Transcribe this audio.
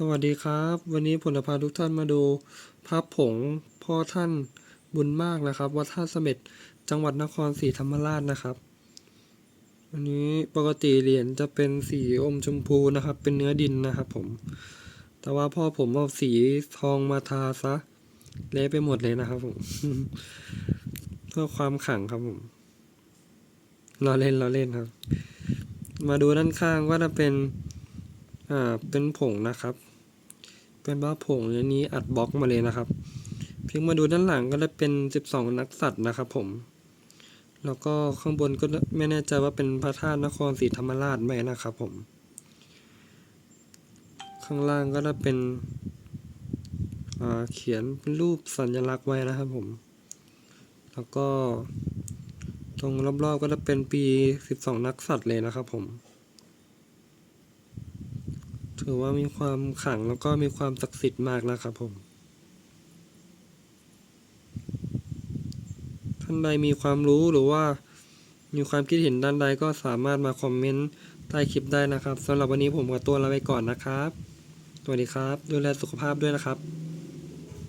สวัสดีครับ วันนี้ผมจะพาทุกท่านมาดูภาพผงพ่อท่านบุญมากนะครับ วัดท่าเสม็ดจังหวัดนครศรีธรรมราชนะครับวันนี้ปกติเหรียญจะเป็นสีอมชมพูนะครับ เป็นเนื้อดินนะครับผม แต่ว่าพ่อผมเอาสีทองมาทาซะเละไปหมดเลยนะครับผมเพื่อความขังครับผมเราเล่นเราเล่นครับ มาดูด้านข้างว่าจะเป็น อ่าเป็นผงนะครับ เป็นบ้าผงอันนี้อัดบล็อกมาเลยนะครับเพียงมาดูด้านหลังก็จะเป็นสิบสองนักสัตว์นะครับผม แล้วก็ข้างบนก็ไม่แน่ใจว่าเป็นพระธาตุนครศรีธรรมราชไหมนะครับผม ข้างล่างก็จะเป็นอ่าเขียนเป็นรูปสัญลักษณ์ไว้นะครับผม แล้วก็ตรงรอบๆก็จะเป็นปีสิบสองนักสัตว์เลยนะครับผม ถือว่ามีความขลังแล้วก็มีความศักดิ์สิทธิ์มากนะครับผม ท่านใดมีความรู้หรือว่ามีความคิดเห็นด้านใดก็สามารถมาคอมเมนต์ใต้คลิปได้นะครับสำหรับวันนี้ผมขอตัวลาไปก่อนนะครับ สวัสดีครับ ดูแลสุขภาพด้วยนะครับ